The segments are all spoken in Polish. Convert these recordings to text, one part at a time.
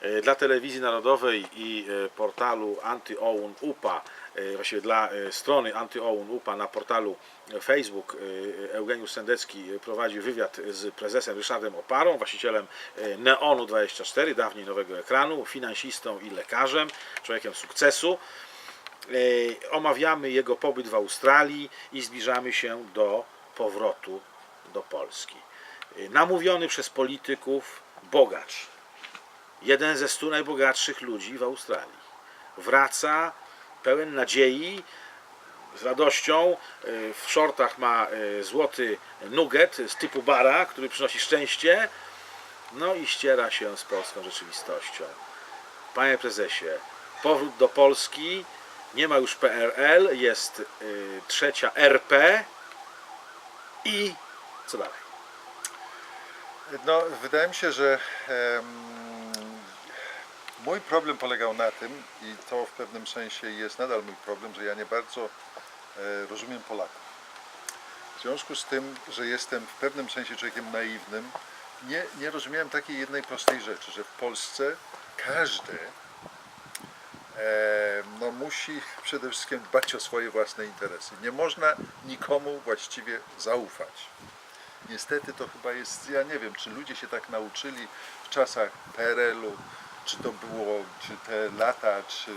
e, dla telewizji narodowej i e, portalu Anty-OUN UPA, e, właściwie dla strony Anty-OUN UPA na portalu Facebook Eugeniusz Sendecki prowadził wywiad z prezesem Ryszardem Oparą, właścicielem Neonu 24, dawniej Nowego Ekranu, finansistą i lekarzem, człowiekiem sukcesu. Omawiamy jego pobyt w Australii i zbliżamy się do powrotu do Polski. Namówiony przez polityków bogacz, jeden ze stu najbogatszych ludzi w Australii, wraca pełen nadziei, z radością. e, W shortach ma e, złoty nugget z typu bara, który przynosi szczęście. No i ściera się z polską rzeczywistością. Panie prezesie, powrót do Polski, nie ma już PRL, jest y, trzecia RP i co dalej? No, wydaje mi się, że mój problem polegał na tym, i to w pewnym sensie jest nadal mój problem, że ja nie bardzo e, rozumiem Polaków. W związku z tym, że jestem w pewnym sensie człowiekiem naiwnym, nie, nie rozumiałem takiej jednej prostej rzeczy, że w Polsce każdy e, no, musi przede wszystkim dbać o swoje własne interesy. Nie można nikomu właściwie zaufać. Niestety to chyba jest, ja nie wiem, czy ludzie się tak nauczyli w czasach PRL-u, czy to było, czy te lata, czy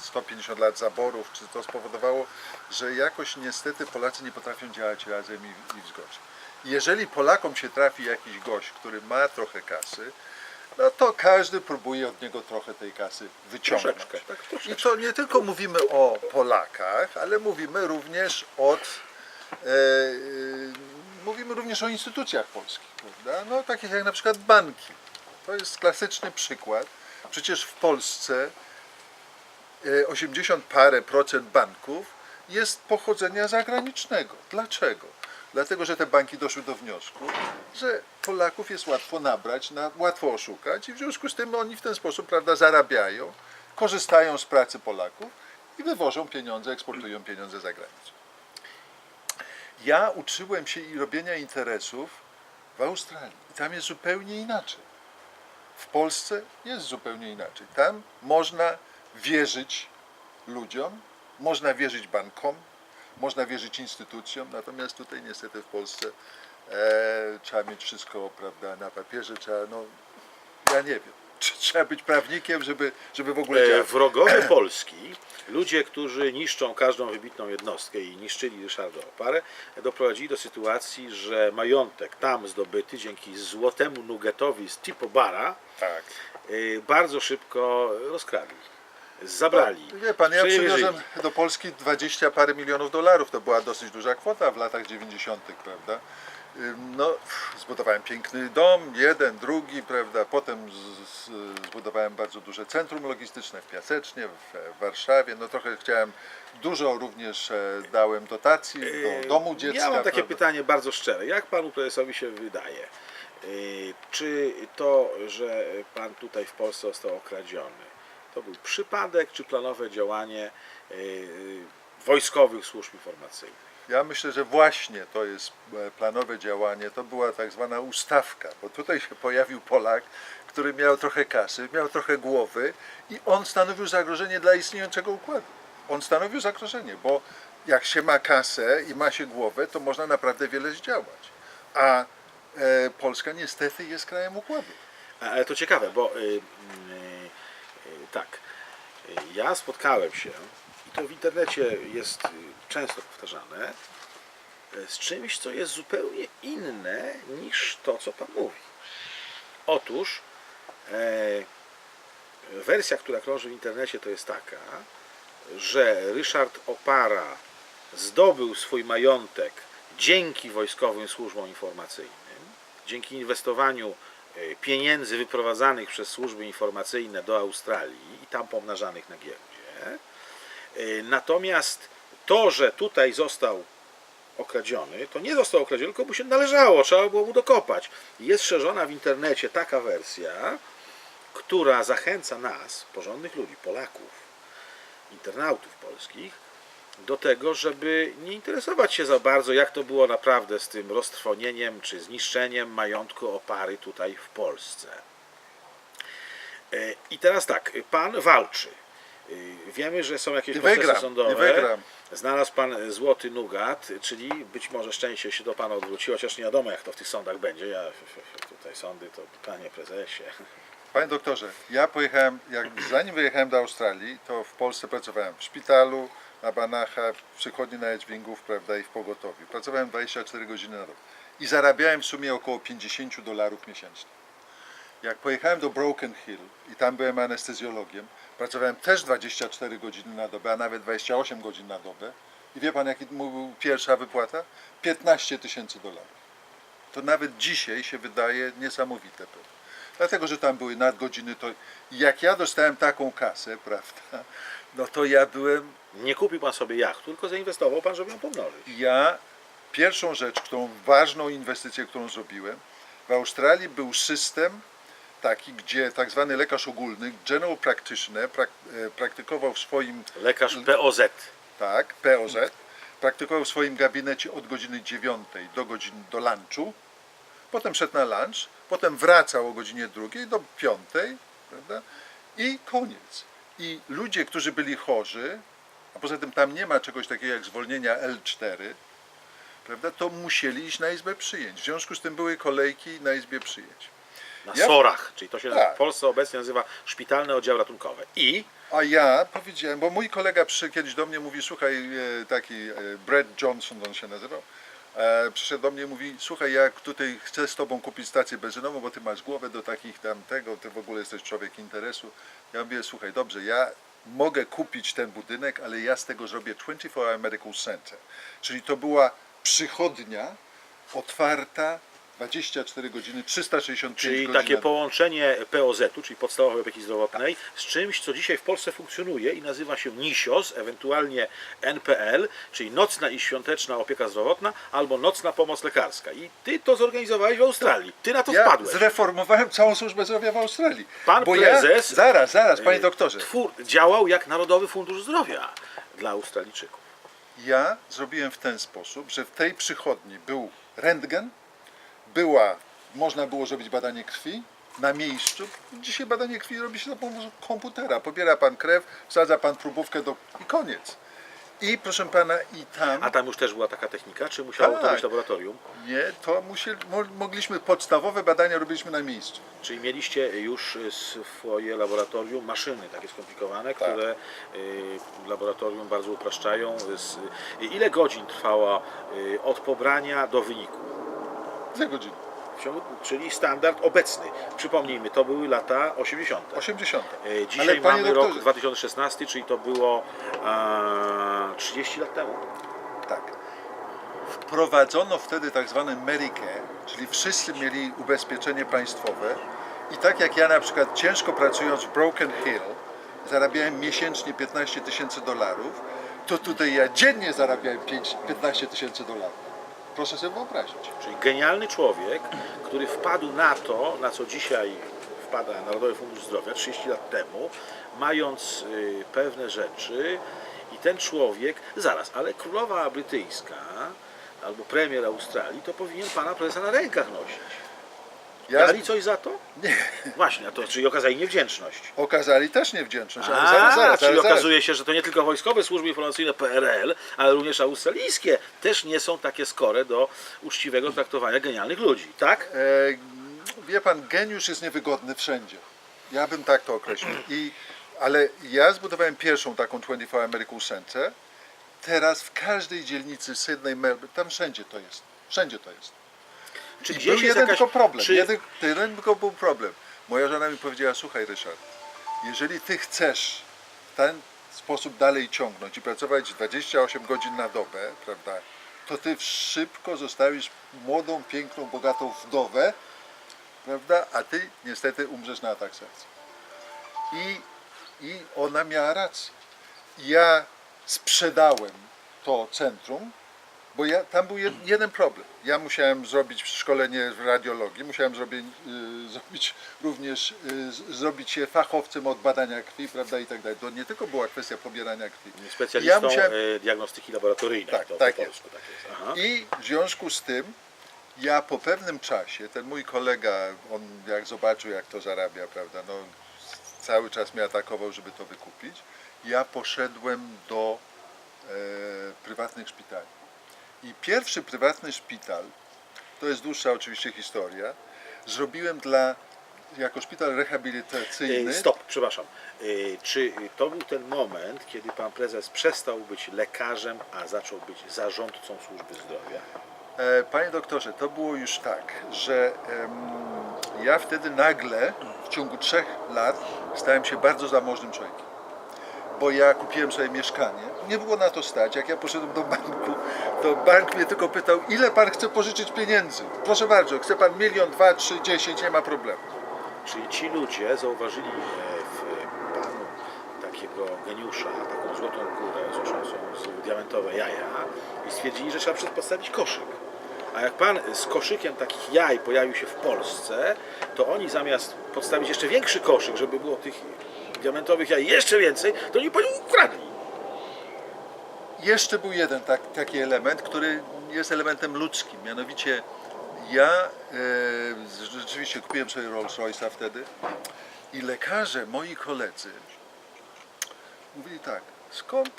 150 lat zaborów, czy to spowodowało, że jakoś niestety Polacy nie potrafią działać razem i, i w zgodzie. Jeżeli Polakom się trafi jakiś gość, który ma trochę kasy, no to każdy próbuje od niego trochę tej kasy wyciągnąć. Troszeczkę, tak, I troszeczkę. to nie tylko mówimy o Polakach, ale mówimy również od e, e, mówimy również o instytucjach polskich, prawda? No takich jak na przykład banki. To jest klasyczny przykład. Przecież w Polsce e, 80 parę procent banków jest pochodzenia zagranicznego. Dlaczego? Dlatego, że te banki doszły do wniosku, że Polaków jest łatwo nabrać, na, łatwo oszukać i w związku z tym oni w ten sposób prawda, zarabiają, korzystają z pracy Polaków i wywożą pieniądze, eksportują pieniądze za granicę. Ja uczyłem się i robienia interesów w Australii i tam jest zupełnie inaczej. W Polsce jest zupełnie inaczej. Tam można wierzyć ludziom, można wierzyć bankom, można wierzyć instytucjom, natomiast tutaj niestety w Polsce e, trzeba mieć wszystko prawda, na papierze, trzeba, no, ja nie wiem, trzeba być prawnikiem, żeby, żeby w ogóle E, działać. Wrogowie Polski, ludzie, którzy niszczą każdą wybitną jednostkę i niszczyli Ryszarda Oparę, doprowadzili do sytuacji, że majątek tam zdobyty dzięki złotemu nuggetowi z Tipo Bara Tak. e, bardzo szybko rozkradli. Zabrali. No, Wie pan, ja przywiozłem do Polski 20 parę milionów dolarów. To była dosyć duża kwota w latach 90., prawda? No, zbudowałem piękny dom, jeden, drugi, prawda? Potem z, z, zbudowałem bardzo duże centrum logistyczne w Piasecznie, w, w Warszawie. No trochę chciałem, dużo również e, dałem dotacji do domu dziecka. Ja mam takie prawda? pytanie bardzo szczere. Jak panu prezesowi się wydaje? Czy to, że pan tutaj w Polsce został okradziony, to był przypadek, czy planowe działanie y, y, wojskowych służb informacyjnych? Ja myślę, że właśnie to jest e, planowe działanie, to była tak zwana ustawka, bo tutaj się pojawił Polak, który miał trochę kasy, miał trochę głowy i on stanowił zagrożenie dla istniejącego układu. On stanowił zagrożenie, bo jak się ma kasę i ma się głowę, to można naprawdę wiele zdziałać. A e, Polska niestety jest krajem układu. Ale to ciekawe, bo y, y, y, tak, y, ja spotkałem się, to w internecie jest y, często powtarzane, y, z czymś, co jest zupełnie inne niż to, co Pan mówi. Otóż e, wersja, która krąży w internecie, to jest taka, że Ryszard Opara zdobył swój majątek dzięki wojskowym służbom informacyjnym, dzięki inwestowaniu e, pieniędzy wyprowadzanych przez służby informacyjne do Australii i tam pomnażanych na giełdzie. E, Natomiast to, że tutaj został okradziony, to nie został okradziony, tylko mu się należało, trzeba było mu dokopać. Jest szerzona w internecie taka wersja, która zachęca nas, porządnych ludzi, Polaków, internautów polskich, do tego, żeby nie interesować się za bardzo, jak to było naprawdę z tym roztrwonieniem czy zniszczeniem majątku opary tutaj w Polsce. E, I teraz tak, pan walczy. Wiemy, że są jakieś I procesy wygram, sądowe. Znalazł pan złoty nugat, czyli być może szczęście się do pana odwróciło, chociaż nie wiadomo jak to w tych sądach będzie. Ja tutaj sądy to panie prezesie. Panie doktorze, ja pojechałem, jak, zanim wyjechałem do Australii, to w Polsce pracowałem w szpitalu, na Banachach, w przychodni na Edźwingów, prawda, i w pogotowiu. Pracowałem 24 godziny na dobę i zarabiałem w sumie około 50 dolarów miesięcznie. Jak pojechałem do Broken Hill i tam byłem anestezjologiem, pracowałem też 24 godziny na dobę, a nawet 28 godzin na dobę. I wie pan, jaki był pierwsza wypłata? 15 tysięcy dolarów. To nawet dzisiaj się wydaje niesamowite. Dlatego, że tam były nadgodziny, to jak ja dostałem taką kasę, prawda, no to ja byłem, Nie kupił pan sobie jachtu, tylko zainwestował pan, żeby ją pomnożyć. ja, pierwszą rzecz, którą, ważną inwestycję, którą zrobiłem, w Australii był system taki, gdzie tak zwany lekarz ogólny, general practitioner, prak, e, praktykował w swoim Lekarz POZ. tak, POZ, praktykował w swoim gabinecie od godziny 9 do godziny do lunchu, potem szedł na lunch, potem wracał o godzinie 2 do 5, prawda? I koniec. I ludzie, którzy byli chorzy, a poza tym tam nie ma czegoś takiego jak zwolnienia L4, prawda, to musieli iść na izbę przyjęć. W związku z tym były kolejki na izbie przyjęć. Na Ja- SORach, czyli to się Tak. w Polsce obecnie nazywa Szpitalny Oddział Ratunkowy. I A ja powiedziałem, bo mój kolega przy, kiedyś do mnie mówi, słuchaj, e, taki e, Brad Johnson on się nazywał, e, przyszedł do mnie i mówi, słuchaj, jak tutaj chcę z tobą kupić stację benzynową, bo ty masz głowę do takich tam tego, ty w ogóle jesteś człowiek interesu. Ja mówię, słuchaj, dobrze, ja mogę kupić ten budynek, ale ja z tego zrobię 24 Hour Medical Center. Czyli to była przychodnia otwarta 24 godziny, 365 Czyli godzin. takie na- połączenie POZ-u, czyli podstawowej opieki zdrowotnej, z czymś, co dzisiaj w Polsce funkcjonuje i nazywa się NISIOS, ewentualnie NPL, czyli nocna i świąteczna opieka zdrowotna, albo nocna pomoc lekarska. I ty to zorganizowałeś w Australii. Ty na to Ja wpadłeś. zreformowałem całą służbę zdrowia w Australii. Pan Bo prezes- Ja, zaraz, zaraz, panie doktorze. Twór, działał jak Narodowy Fundusz Zdrowia dla Australijczyków. Ja zrobiłem w ten sposób, że w tej przychodni był rentgen, była, można było zrobić badanie krwi na miejscu. Dzisiaj badanie krwi robi się za pomocą komputera. Pobiera pan krew, wsadza pan próbówkę do, i koniec. I proszę pana, i tam. A tam już też była taka technika, czy musiało to Tak. być laboratorium? Nie, to musieli, mo, mogliśmy podstawowe badania robiliśmy na miejscu. Czyli mieliście już swoje laboratorium, maszyny takie skomplikowane, Tak. które y, laboratorium bardzo upraszczają. Z, ile godzin trwała y, od pobrania do wyniku? Dwie godziny. W ciągu, czyli standard obecny. Przypomnijmy, to były lata 80. 80. Y, Dzisiaj Ale panie mamy rok doktorze- 2016, czyli to było e, 30 lat temu. Tak. Wprowadzono wtedy tak zwany Medicare, czyli wszyscy mieli ubezpieczenie państwowe i tak jak ja na przykład ciężko pracując w Broken Hill zarabiałem miesięcznie 15 tysięcy dolarów, to tutaj ja dziennie zarabiałem 5, 15 tysięcy dolarów. Proszę sobie wyobrazić. Czyli genialny człowiek, który wpadł na to, na co dzisiaj wpada Narodowy Fundusz Zdrowia 30 lat temu, mając y, pewne rzeczy i ten człowiek, zaraz, ale królowa brytyjska albo premier Australii, to powinien pana prezesa na rękach nosić. Ja, Dali coś za to? nie, Właśnie, a to czyli okazali niewdzięczność. okazali też niewdzięczność, ale A, zaraz, zaraz, czyli zaraz, okazuje się, że to nie tylko wojskowe służby informacyjne PRL, ale również australijskie też nie są takie skore do uczciwego traktowania genialnych ludzi, tak? E, wie pan, geniusz jest niewygodny wszędzie. Ja bym tak to określił. I, ale ja zbudowałem pierwszą taką 24 Medical Center. Teraz w każdej dzielnicy Sydney, Melbourne, tam wszędzie to jest. Wszędzie to jest. Czy I gdzieś był jest jeden jakaś, tylko problem. Czy, Jeden, jeden tylko był problem. Moja żona mi powiedziała, słuchaj Ryszard, jeżeli ty chcesz w ten sposób dalej ciągnąć i pracować 28 godzin na dobę, prawda, to ty szybko zostawisz młodą, piękną, bogatą wdowę, prawda, a ty niestety umrzesz na atak serca. I, I ona miała rację. Ja sprzedałem to centrum, bo ja, tam był jed, jeden problem. Ja musiałem zrobić szkolenie w radiologii, musiałem zrobić, y, zrobić również y, zrobić się fachowcem od badania krwi, prawda, i tak dalej. To nie tylko była kwestia pobierania krwi. specjalistą Ja musiałem- e, diagnostyki laboratoryjnej. Tak, to tak po jest. polsku tak jest. I w związku z tym ja po pewnym czasie, ten mój kolega, on jak zobaczył jak to zarabia, prawda, no cały czas mnie atakował, żeby to wykupić. Ja poszedłem do e, prywatnych szpitali. I pierwszy prywatny szpital, to jest dłuższa oczywiście historia, zrobiłem dla, jako szpital rehabilitacyjny. Stop, przepraszam. Czy to był ten moment, kiedy pan prezes przestał być lekarzem, a zaczął być zarządcą służby zdrowia? E, Panie doktorze, to było już tak, że ja wtedy nagle w ciągu trzech lat stałem się bardzo zamożnym człowiekiem. Bo ja kupiłem sobie mieszkanie, nie było na to stać. Jak ja poszedłem do banku, to bank mnie tylko pytał, ile pan chce pożyczyć pieniędzy. Proszę bardzo, chce pan milion, dwa, trzy, dziesięć, nie ma problemu. Czyli ci ludzie zauważyli e, w panu takiego geniusza, taką złotą górę znoszącą z diamentowe jaja i stwierdzili, że trzeba przed- postawić koszyk. A jak pan z koszykiem takich jaj pojawił się w Polsce, to oni zamiast podstawić jeszcze większy koszyk, żeby było tych diamentowych jaj jeszcze więcej, to oni panią ukradli. Jeszcze był jeden tak, taki element, który jest elementem ludzkim. Mianowicie ja e, rzeczywiście kupiłem sobie Rolls Royce'a wtedy i lekarze, moi koledzy, mówili tak, skąd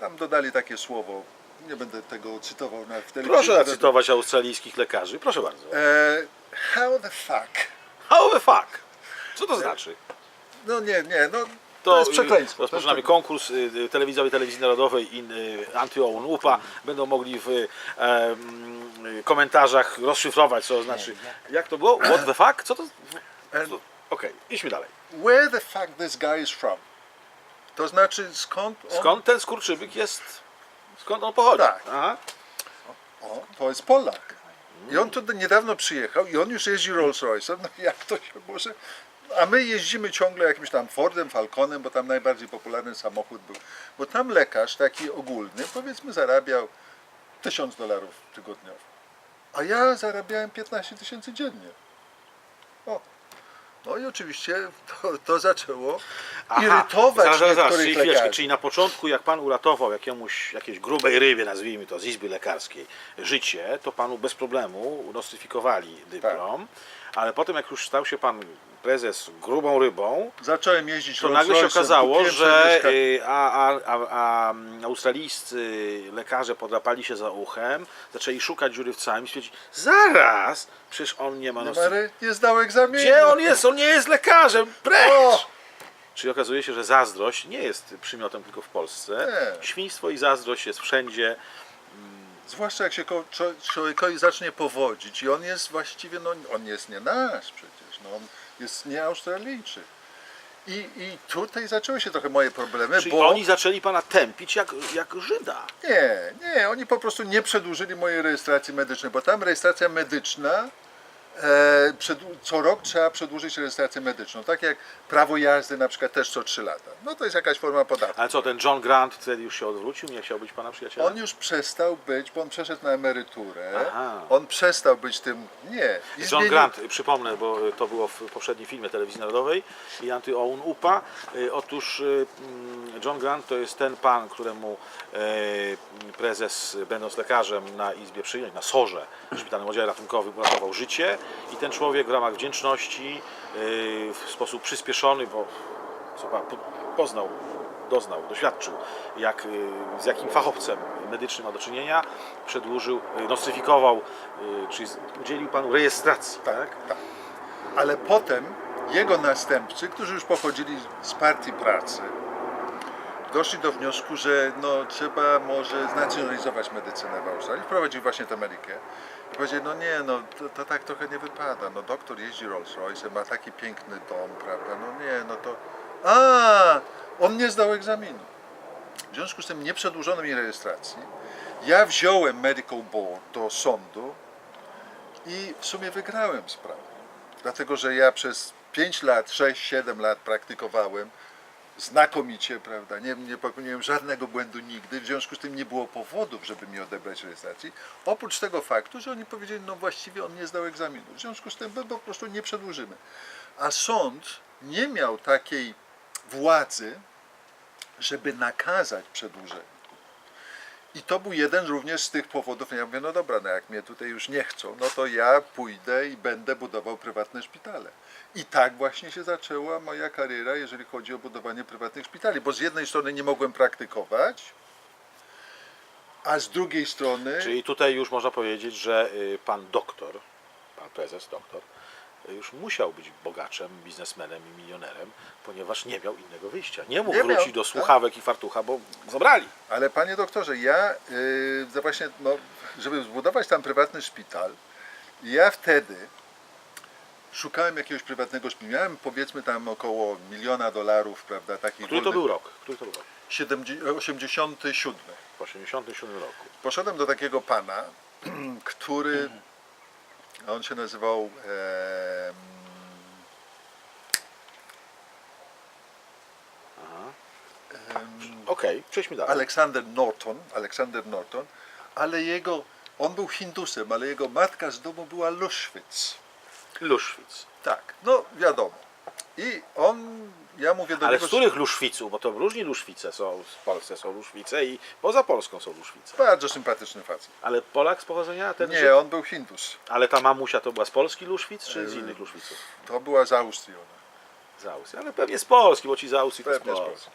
tam dodali takie słowo, nie będę tego cytował na w telewizji. Proszę zacytować australijskich lekarzy, proszę bardzo. E, how the fuck? How the fuck? Co to znaczy? No nie, nie, no to, jest przekleństwo. Rozpoczynamy konkurs y, y, telewizowej Telewizji Narodowej i y, UPA. Będą mogli w y, y, komentarzach rozszyfrować, co znaczy. Jak to było? What the fuck? Co to? Okej, idźmy dalej. Where the fuck this guy is from? To znaczy skąd on... Skąd ten skurczybyk jest? Skąd on pochodzi? Tak. Aha. O, to jest Polak. I on tu niedawno przyjechał i on już jeździ Rolls Royce'em. No jak to się może... A my jeździmy ciągle jakimś tam Fordem, Falconem, bo tam najbardziej popularny samochód był. Bo tam lekarz taki ogólny, powiedzmy, zarabiał 1000 dolarów tygodniowo. A ja zarabiałem 15 tysięcy dziennie. O. No i oczywiście to, to zaczęło irytować zaraz, zaraz, zaraz, czyli, lekarzy. czyli na początku, jak pan uratował jakiemuś, jakiejś grubej rybie, nazwijmy to, z izby lekarskiej, życie, to panu bez problemu nostyfikowali dyplom, Tak. ale potem, jak już stał się pan prezes grubą rybą, Zacząłem jeździć to nagle się okazało, że y, a, a, a, a mm, australijscy lekarze podrapali się za uchem, zaczęli szukać dziury w całym i stwierdzili, zaraz, przecież on nie ma. Numery nie zdał egzaminu. Gdzie on jest? On nie jest lekarzem! Precz! O! Czyli okazuje się, że zazdrość nie jest przymiotem tylko w Polsce. Nie. Świństwo i zazdrość jest wszędzie. Zwłaszcza jak się człowiekowi zacznie powodzić i on jest właściwie, no on jest nie nasz przecież, no on jest nie Australijczyk. I, I tutaj zaczęły się trochę moje problemy, Czyli bo oni zaczęli pana tępić jak, jak Żyda. nie, nie, oni po prostu nie przedłużyli mojej rejestracji medycznej, bo tam rejestracja medyczna przed, co rok trzeba przedłużyć rejestrację medyczną, tak jak prawo jazdy na przykład też co 3 lata. No to jest jakaś forma podatku. Ale co, ten John Grant wtedy już się odwrócił? Nie chciał być pana przyjacielem? On już przestał być, bo on przeszedł na emeryturę. Aha. On przestał być tym. Nie. John zmienił- Grant, przypomnę, bo to było w poprzednim filmie telewizji narodowej i Anty Owen UPA. Y, Otóż y, mm, John Grant to jest ten pan, któremu y, prezes, będąc lekarzem na izbie przyjęć, na SORze, w szpitalnym oddziale ratunkowym, uratował życie i ten człowiek w ramach wdzięczności y, w sposób przyspieszony, bo pan poznał, doznał, doświadczył, jak, y, z jakim fachowcem medycznym ma do czynienia, przedłużył, y, nostyfikował, y, czyli udzielił panu rejestracji, tak? Tak. Ale potem jego następcy, którzy już pochodzili z partii pracy, doszli do wniosku, że no, trzeba może znacjonalizować medycynę w Australii. Wprowadzili właśnie tę Amerykę. I powiedzieli, no nie, no to, to tak trochę nie wypada. No doktor jeździ Rolls Royce, ma taki piękny dom, prawda? No nie, no to... A, on nie zdał egzaminu. W związku z tym nie przedłużono mi rejestracji. Ja wziąłem Medical Board do sądu i w sumie wygrałem sprawę. Dlatego, że ja przez 5 lat, 6, 7 lat praktykowałem znakomicie, prawda? Nie, nie popełniłem żadnego błędu nigdy, w związku z tym nie było powodów, żeby mi odebrać rejestracji. Oprócz tego faktu, że oni powiedzieli, no właściwie on nie zdał egzaminu. W związku z tym my po prostu nie przedłużymy. A sąd nie miał takiej władzy, żeby nakazać przedłużenie. I to był jeden również z tych powodów. Ja mówię, no dobra, no jak mnie tutaj już nie chcą, no to ja pójdę i będę budował prywatne szpitale. I tak właśnie się zaczęła moja kariera, jeżeli chodzi o budowanie prywatnych szpitali, bo z jednej strony nie mogłem praktykować, a z drugiej strony Czyli tutaj już można powiedzieć, że y, pan doktor, pan prezes doktor, y, już musiał być bogaczem, biznesmenem i milionerem, ponieważ nie miał innego wyjścia. Nie mógł Nie miał, wrócić do tak. słuchawek i fartucha, bo zabrali. Ale panie doktorze, ja yy, właśnie, no, żeby zbudować tam prywatny szpital, ja wtedy szukałem jakiegoś prywatnego szpitala. Miałem powiedzmy tam około miliona dolarów, prawda, takich Który to wolnych- był rok? Który to był rok? 70 87. W 1987 roku. Poszedłem do takiego pana, który, on się nazywał em, Okej, przejdźmy dalej. Aleksander Norton, Aleksander Norton, ale jego, on był Hindusem, ale jego matka z domu była Luszwic. Luszwic. Tak, no wiadomo. I on, ja mówię do Ale niego... z których Luszwiców? Bo to różni Luszwice są w Polsce, są Luszwice i poza Polską są Luszwice. Bardzo sympatyczny facet. Ale Polak z pochodzenia? Ten Żyd? Nie, on był Hindus. Ale ta mamusia to była z Polski Luszwic, czy z Yy, innych Luszwiców? To była z Austrii ona. Z Austrii. Ale pewnie z Polski, bo ci z Austrii to z Pewnie z Polski. Polski.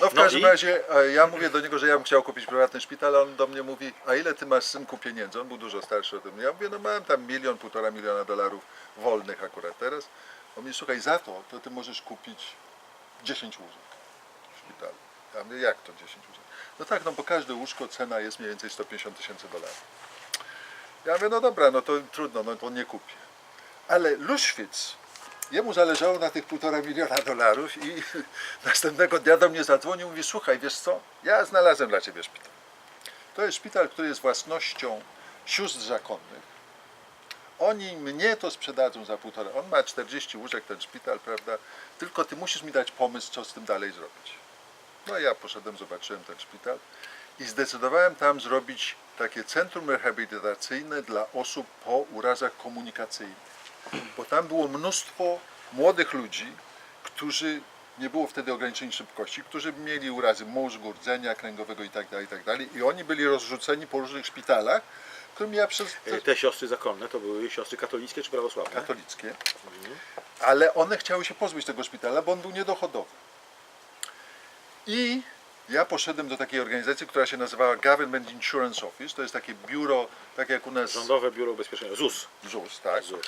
No w No każdym i? razie e, ja mówię do niego, że ja bym chciał kupić prywatny szpital, a on do mnie mówi, a ile ty masz synku pieniędzy? On był dużo starszy ode mnie. Ja mówię, no mam tam milion, półtora miliona dolarów wolnych akurat teraz. On mówi, słuchaj, za to, to ty możesz kupić 10 łóżek w szpitalu. Ja mówię, jak to 10 łóżek? No tak, no bo każde łóżko cena jest mniej więcej 150 tysięcy dolarów. Ja mówię, no dobra, no to trudno, no to nie kupię. Ale Luszwic, jemu zależało na tych półtora miliona dolarów i następnego dnia do mnie zadzwonił i mówi, słuchaj, wiesz co, ja znalazłem dla ciebie szpital. To jest szpital, który jest własnością sióstr zakonnych. Oni mnie to sprzedadzą za półtora. On ma 40 łóżek, ten szpital, prawda? Tylko ty musisz mi dać pomysł, co z tym dalej zrobić. No ja poszedłem, zobaczyłem ten szpital i zdecydowałem tam zrobić takie centrum rehabilitacyjne dla osób po urazach komunikacyjnych. Bo tam było mnóstwo młodych ludzi, którzy nie było wtedy ograniczeń szybkości, którzy mieli urazy mózgu, rdzenia kręgowego itd., itd. I oni byli rozrzuceni po różnych szpitalach, którym ja przez E, Te siostry zakonne to były siostry katolickie czy prawosławne? katolickie, ale one chciały się pozbyć tego szpitala, bo on był niedochodowy. I ja poszedłem do takiej organizacji, która się nazywała Government Insurance Office, to jest takie biuro, tak jak u nas Rządowe Biuro Ubezpieczenia. ZUS. ZUS, tak, ZUS.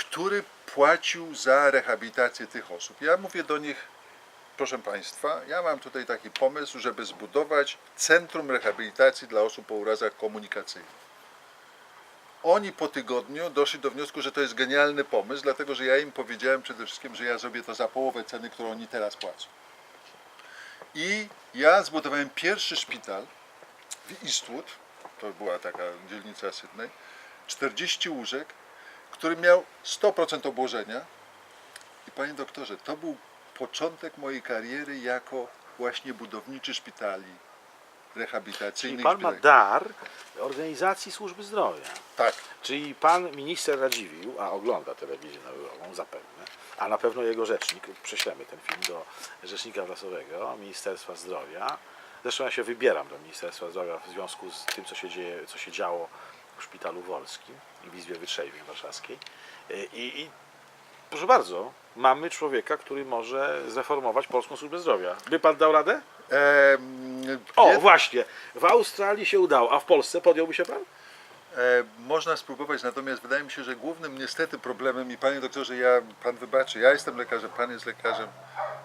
Który płacił za rehabilitację tych osób. Ja mówię do nich, proszę Państwa, ja mam tutaj taki pomysł, żeby zbudować centrum rehabilitacji dla osób po urazach komunikacyjnych. Oni po tygodniu doszli do wniosku, że to jest genialny pomysł, dlatego że ja im powiedziałem przede wszystkim, że ja zrobię to za połowę ceny, którą oni teraz płacą. I ja zbudowałem pierwszy szpital w Eastwood, to była taka dzielnica Sydney, 40 łóżek, który miał 100% obłożenia. I panie doktorze, to był początek mojej kariery jako właśnie budowniczy szpitali Czyli rehabilitacyjnych. pan ma szpitali. dar organizacji służby zdrowia. Tak, Czyli pan minister Radziwiłł, a ogląda telewizję narodową zapewne, a na pewno jego rzecznik, prześlemy ten film do rzecznika prasowego Ministerstwa Zdrowia. Zresztą ja się wybieram do Ministerstwa Zdrowia w związku z tym, co się dzieje, co się działo w Szpitalu Wolskim w Izbie Wytrzeźwień Warszawskiej. I, I proszę bardzo, mamy człowieka, który może zreformować polską służbę zdrowia. By pan dał radę? Em, O, właśnie. W Australii się udało, a w Polsce podjąłby się pan? E, można spróbować, natomiast wydaje mi się, że głównym niestety problemem, i panie doktorze, ja, pan wybaczy, ja jestem lekarzem, pan jest lekarzem,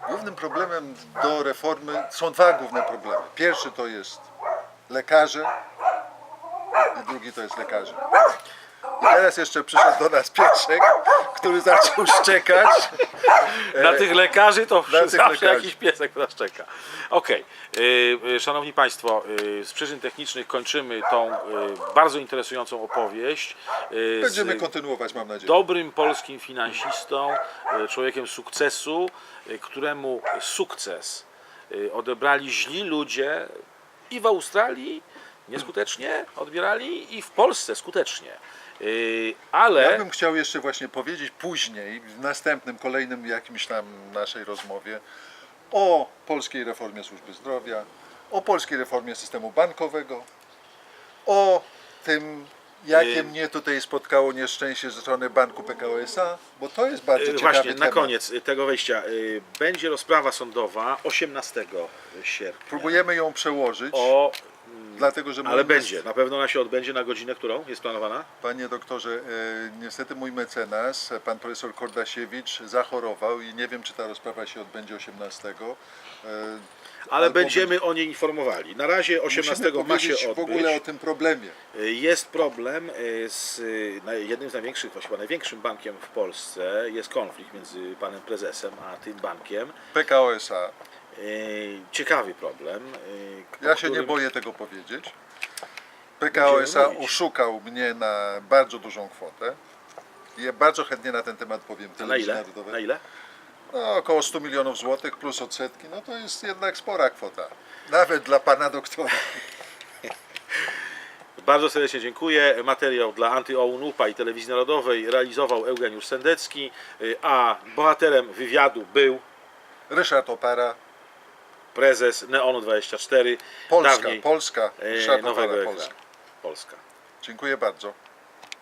głównym problemem do reformy są dwa główne problemy. Pierwszy to jest lekarze i drugi to jest lekarze. I teraz jeszcze przyszedł do nas piesek, który zaczął szczekać. Na tych lekarzy to tych zawsze lekarzy. jakiś piesek nas czeka. Okej. Y, y, Szanowni Państwo, y, z przyczyn technicznych kończymy tą y, bardzo interesującą opowieść. y, Będziemy z kontynuować, mam nadzieję. dobrym polskim finansistą, człowiekiem sukcesu, któremu sukces odebrali źli ludzie i w Australii nieskutecznie odbierali i w Polsce skutecznie. Y, Ale Ja bym chciał jeszcze właśnie powiedzieć później, w następnym, kolejnym jakimś tam naszej rozmowie o polskiej reformie służby zdrowia, o polskiej reformie systemu bankowego, o tym, Jakie Y, mnie tutaj spotkało nieszczęście ze strony banku PKO SA, bo to jest bardzo Y, ciekawy Właśnie, na temat. koniec tego wejścia. Będzie rozprawa sądowa 18 sierpnia. Próbujemy ją przełożyć, O, dlatego że ale będzie, na pewno ona się odbędzie na godzinę, którą jest planowana? Panie doktorze, e, niestety mój mecenas, e, pan profesor Kordasiewicz, zachorował i nie wiem, czy ta rozprawa się odbędzie 18. E, Ale będziemy o niej informowali. Na razie 18 Musimy ma się odbyć. w ogóle o tym problemie. Y, Jest problem z jednym z największych, właściwie największym bankiem w Polsce. Jest konflikt między panem prezesem a tym bankiem. PKO SA. Y, Ciekawy problem. o Ja się nie którym- boję tego powiedzieć. PKO SA oszukał mnie na bardzo dużą kwotę. Ja bardzo chętnie na ten temat powiem A na ile? narodowej. Na ile? No, około 100 milionów złotych plus odsetki, no to jest jednak spora kwota. Nawet dla pana doktora. Bardzo serdecznie dziękuję. Materiał dla Anty-OUN-UPA i Telewizji Narodowej realizował Eugeniusz Sendecki, y, a bohaterem wywiadu był Ryszard Opara, prezes Neonu24, Polska, dawniej Polska, Ryszard Nowego. Polska. Polska. Dziękuję bardzo.